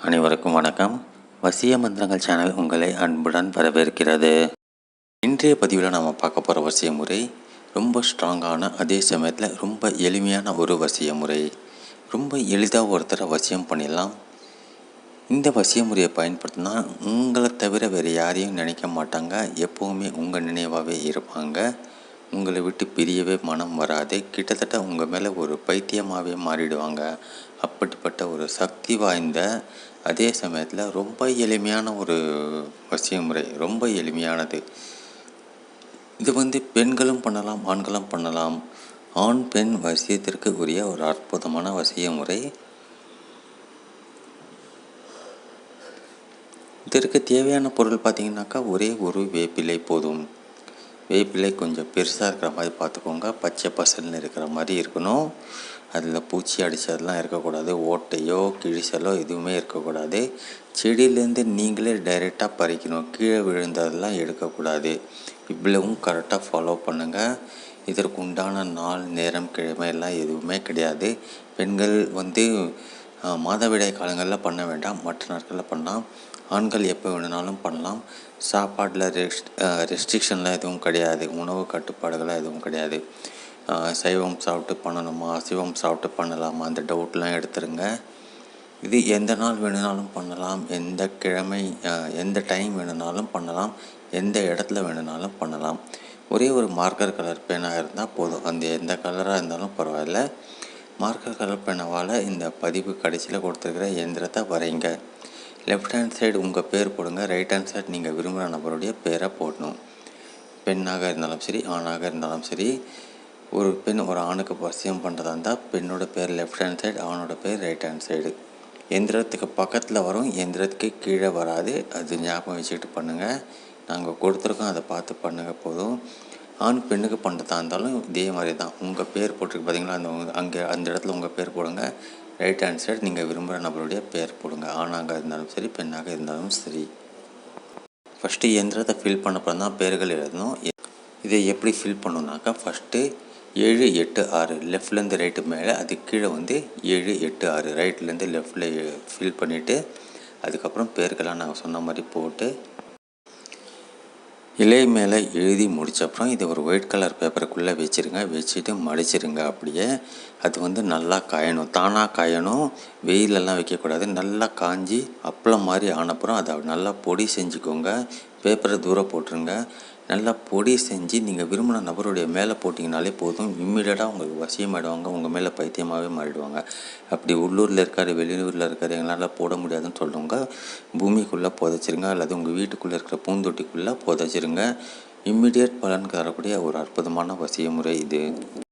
அனைவருக்கும் வணக்கம். வசிய மந்திரங்கள் சேனல் உங்களை அன்புடன் வரவேற்கிறது. இன்றைய பதிவில் நம்ம பார்க்க போகிற வசிய முறை ரொம்ப ஸ்ட்ராங்கான அதே சமயத்தில் ரொம்ப எளிமையான ஒரு வசிய முறை. ரொம்ப எளிதாக ஒருத்தரை வசியம் பண்ணிடலாம். இந்த வசிய முறையை பயன்படுத்தினா உங்களை தவிர வேறு யாரையும் நினைக்க மாட்டாங்க. எப்போவுமே உங்கள் நினைவாகவே இருப்பாங்க. உங்களை விட்டு பிரியவே மனம் வராது. கிட்டத்தட்ட உங்கள் மேலே ஒரு பைத்தியமாகவே மாறிடுவாங்க. அப்படிப்பட்ட ஒரு சக்தி வாய்ந்த அதே சமயத்தில் ரொம்ப எளிமையான ஒரு வசிய முறை ரொம்ப எளிமையானது. இது வந்து பெண்களும் பண்ணலாம் ஆண்களும் பண்ணலாம். ஆண் பெண் வசியத்திற்கு உரிய ஒரு அற்புதமான வசிய முறை இதற்கு தேவையான பொருள் பார்த்திங்கனாக்கா ஒரே ஒரு வேப்பிலை போதும். வேப்பிலை கொஞ்சம் பெருசாக இருக்கிற மாதிரி பார்த்துக்கோங்க. பச்சை பசல்னு இருக்கிற மாதிரி இருக்கணும். அதில் பூச்சி அடித்ததெல்லாம் இருக்கக்கூடாது. ஓட்டையோ கிழிசலோ எதுவுமே இருக்கக்கூடாது. செடியிலேருந்து நீங்களே டைரெக்டாக பறிக்கணும். கீழே விழுந்ததெல்லாம் எடுக்கக்கூடாது. இவ்வளவும் கரெக்டாக ஃபாலோ பண்ணுங்கள் இதற்கு உண்டான நாள் நேரம் கிழமை எல்லாம் எதுவுமே கிடையாது. பெண்கள் வந்து மாதவிடாய் காலங்களில் பண்ண வேண்டாம் மற்ற நாட்களில் பண்ணலாம். ஆண்கள் எப்போ வேணுனாலும் பண்ணலாம். சாப்பாட்டில் ரெஸ்ட் ரெஸ்ட்ரிக்ஷன்லாம் எதுவும் கிடையாது. உணவு கட்டுப்பாடுகள்லாம் எதுவும் கிடையாது. சைவம் சாப்பிட்டு பண்ணணுமா? அசைவம் சாப்பிட்டு பண்ணலாமா? அந்த டவுட்லாம் எடுத்துருங்க. இது எந்த நாள் வேணுனாலும் பண்ணலாம். எந்த கிழமை எந்த டைம் வேணுனாலும் பண்ணலாம். எந்த இடத்துல வேணுனாலும் பண்ணலாம். ஒரே ஒரு மார்க்கர் கலர் பேனாக இருந்தால் போதும். அந்த எந்த கலராக இருந்தாலும் பரவாயில்ல. மார்க்கர் கலர் இந்த பதிவு கடைசியில் கொடுத்துருக்கிற எந்திரத்தை வரைங்க. லெஃப்ட் ஹேண்ட் சைடு உங்கள் பேர் போடுங்க ரைட் ஹேண்ட் சைடு நீங்கள் விரும்புகிற நபருடைய பேரை போடணும். பெண்ணாக இருந்தாலும் சரி ஆணாக இருந்தாலும் சரி ஒரு பெண் ஒரு ஆணுக்கு பரிசயம் பண்ணுறதா இருந்தால் பெண்ணோட பேர் லெஃப்ட் ஹேண்ட் சைடு ஆணோட பேர் ரைட் ஹேண்ட் சைடு எந்திரத்துக்கு பக்கத்தில் வரும் எந்திரத்துக்கு கீழே வராது. அது ஞாபகம் வச்சுக்கிட்டு பண்ணுங்கள் நாங்கள் கொடுத்துருக்கோம் அதை பார்த்து பண்ணுங்கள் போதும். ஆண் பெண்ணுக்கு பண்ணுறதா இருந்தாலும் இதே மாதிரி தான் உங்கள் பேர் போட்டிருக்கு பார்த்தீங்களா அந்த அங்கே அந்த இடத்துல உங்கள் பேர் போடுங்க. ரைட் ஹேண்ட் சைடு நீங்கள் விரும்புகிற நபருடைய பேர் போடுங்க. ஆணாக இருந்தாலும் சரி பெண்ணாக இருந்தாலும் சரி. ஃபஸ்ட்டு எந்திரத்தை ஃபில் பண்ணப்பறம் தான் பேர்கள் எழுதணும். இதை எப்படி ஃபில் பண்ணணுனாக்கா ஃபஸ்ட்டு ஏழு எட்டு ஆறு லெஃப்ட்லேருந்து ரைட்டு மேலே அது கீழே வந்து ஏழு எட்டு ஆறு ரைட்லேருந்து லெஃப்டில் ஃபில் பண்ணிவிட்டு அதுக்கப்புறம் பேர்களாக நாங்கள் சொன்ன மாதிரி போட்டு இலை மேலே எழுதி முடித்தப்புறம் இதை ஒரு ஒயிட் கலர் பேப்பருக்குள்ளே வச்சுருங்க. வச்சுட்டு மடிச்சிருங்க அப்படியே. அது வந்து நல்லா காயணும். தானாக காயணும். வெயிலெல்லாம் வைக்கக்கூடாது. நல்லா காஞ்சி அப்பளம் மாதிரி ஆனப்புறம் அதை நல்லா பொடி செஞ்சுக்கோங்க. பேப்பரை தூரம் போட்டுருங்க. நல்லா பொடி செஞ்சு நீங்கள் விரும்பின நபருடைய மேலே போட்டிங்கனாலே போதும். இம்மிடியட்டாக உங்களுக்கு வசியமாயிடுவாங்க உங்கள் மேலே பைத்தியமாகவே மாறிடுவாங்க. அப்படி உள்ளூரில் இருக்கார் வெளியூரில் இருக்கார் எங்களால் போட முடியாதுன்னு சொல்கிறவங்க பூமிக்குள்ளே புதைச்சிருங்க அல்லது உங்கள் வீட்டுக்குள்ளே இருக்கிற பூந்தொட்டிக்குள்ளே புதைச்சிருங்க. இம்மிடியட் பலன் தரக்கூடிய ஒரு அற்புதமான வசிய முறை இது.